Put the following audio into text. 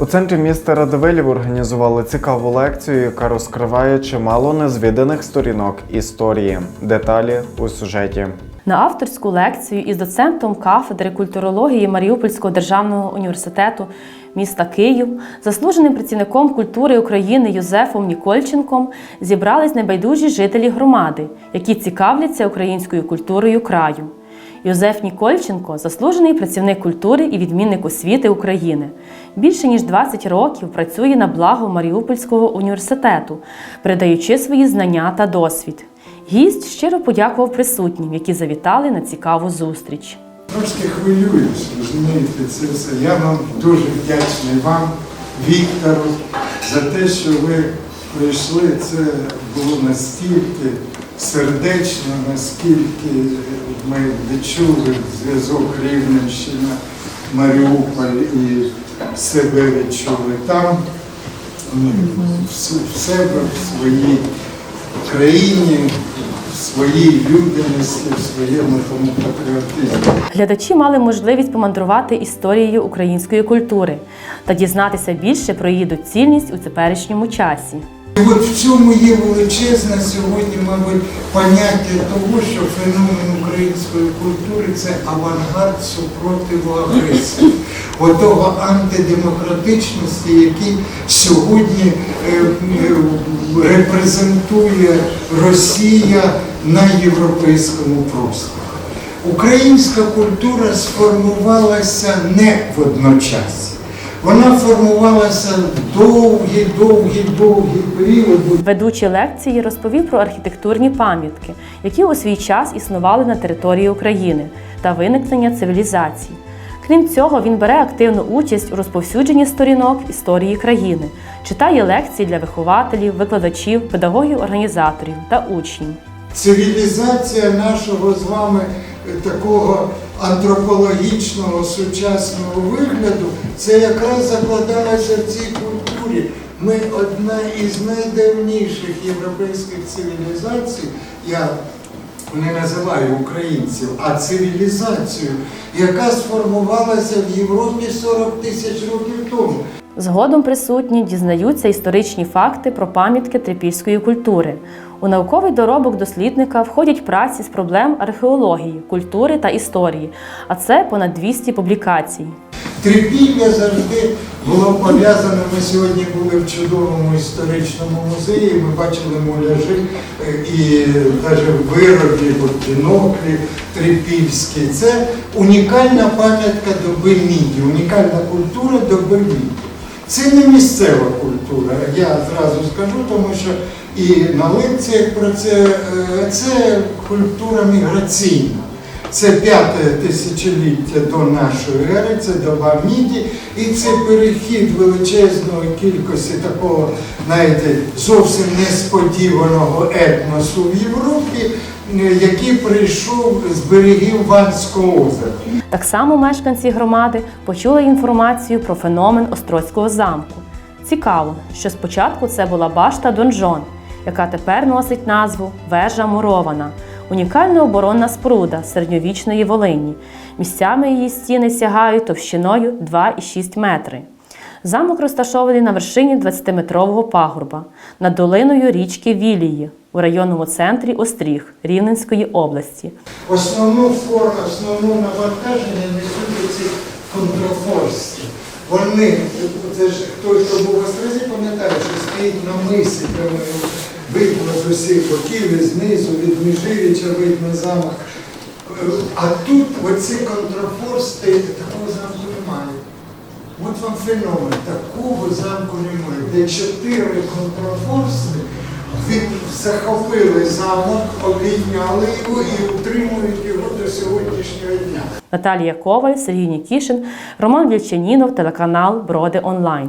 У центрі міста Радивилів організували цікаву лекцію, яка розкриває чимало незвіданих сторінок історії. Деталі у сюжеті. На авторську лекцію із доцентом кафедри культурології Маріупольського державного університету міста Київ, заслуженим працівником культури України Юзефом Нікольченком зібрались небайдужі жителі громади, які цікавляться українською культурою краю. Юзеф Нікольченко заслужений працівник культури і відмінник освіти України. Більше ніж 20 років працює на благо Маріупольського університету, передаючи свої знання та досвід. Гість щиро подякував присутнім, які завітали на цікаву зустріч. Трошки хвилююсь, розумієте, це все. Я вам дуже вдячний вам, Віктору, за те, що ви прийшли. Це було настільки сердечно, наскільки ми відчули зв'язок Рівненщина, Маріуполь і себе відчули там, ну, в себе, в своїй країні, своїй людяності, своєму тому патріотизмі. Глядачі мали можливість помандрувати історією української культури та дізнатися більше про її доцільність у теперішньому часі. І от в цьому є величезне сьогодні, мабуть, поняття того, що феномен української культури це авангард супротиву агресії, отого антидемократичності, який сьогодні е, е, репрезентує Росія на європейському просторі. Українська культура сформувалася не водночас. Вона формувалася довгі, довгі, довгі періоди. Ведучий лекції розповів про архітектурні пам'ятки, які у свій час існували на території України та виникнення цивілізацій. Крім цього, він бере активну участь у розповсюдженні сторінок історії країни, читає лекції для вихователів, викладачів, педагогів, організаторів та учнів. Цивілізація нашого з вами такого антропологічного сучасного вигляду, це якраз закладалося в цій культурі. Ми одна із найдавніших європейських цивілізацій, я не називаю українців, а цивілізацію, яка сформувалася в Європі 40 тисяч років тому. Згодом присутні дізнаються історичні факти про пам'ятки трипільської культури. У науковий доробок дослідника входять праці з проблем археології, культури та історії, а це понад 200 публікацій. Трипілля завжди було пов'язане. Ми сьогодні були в чудовому історичному музеї. Ми бачили муляжі е, і навіть вироби, біноклі трипільські. Це унікальна пам'ятка доби міді, унікальна культура доби міді. Це не місцева культура, я зразу скажу, тому що і на лекціях про це, е, це культура міграційна. Це п'яте тисячоліття до нашої ери, це доба міді, і це перехід величезної кількості такого, знаєте, зовсім несподіваного етносу в Європі, який прийшов з берегів Ванського озера. Так само мешканці громади почули інформацію про феномен Острозького замку. Цікаво, що спочатку це була башта Донжон, яка тепер носить назву Вежа Мурована, унікальна оборонна споруда середньовічної Волині. Місцями її стіни сягають товщиною 2,6 метри. Замок розташований на вершині 20-метрового пагорба над долиною річки Вілії у районному центрі Остріг Рівненської області. Основну форму, основну навантаження несуть ці контрафорсти. Вони, це ж хтось, хто був в Острозі, пам'ятає, що стоїть на мисі, видно з усіх боків, і знизу, від Міжиріча видно замок. А тут оці контрафорсти, такого замку немає. От вам феномен, такого замку немає, де чотири контрафорсти захопили замок, обійняли його і утримують його до сьогоднішнього дня. Наталія Коваль, Сергій Нікішин, Роман Вільчанінов, телеканал Броди Онлайн.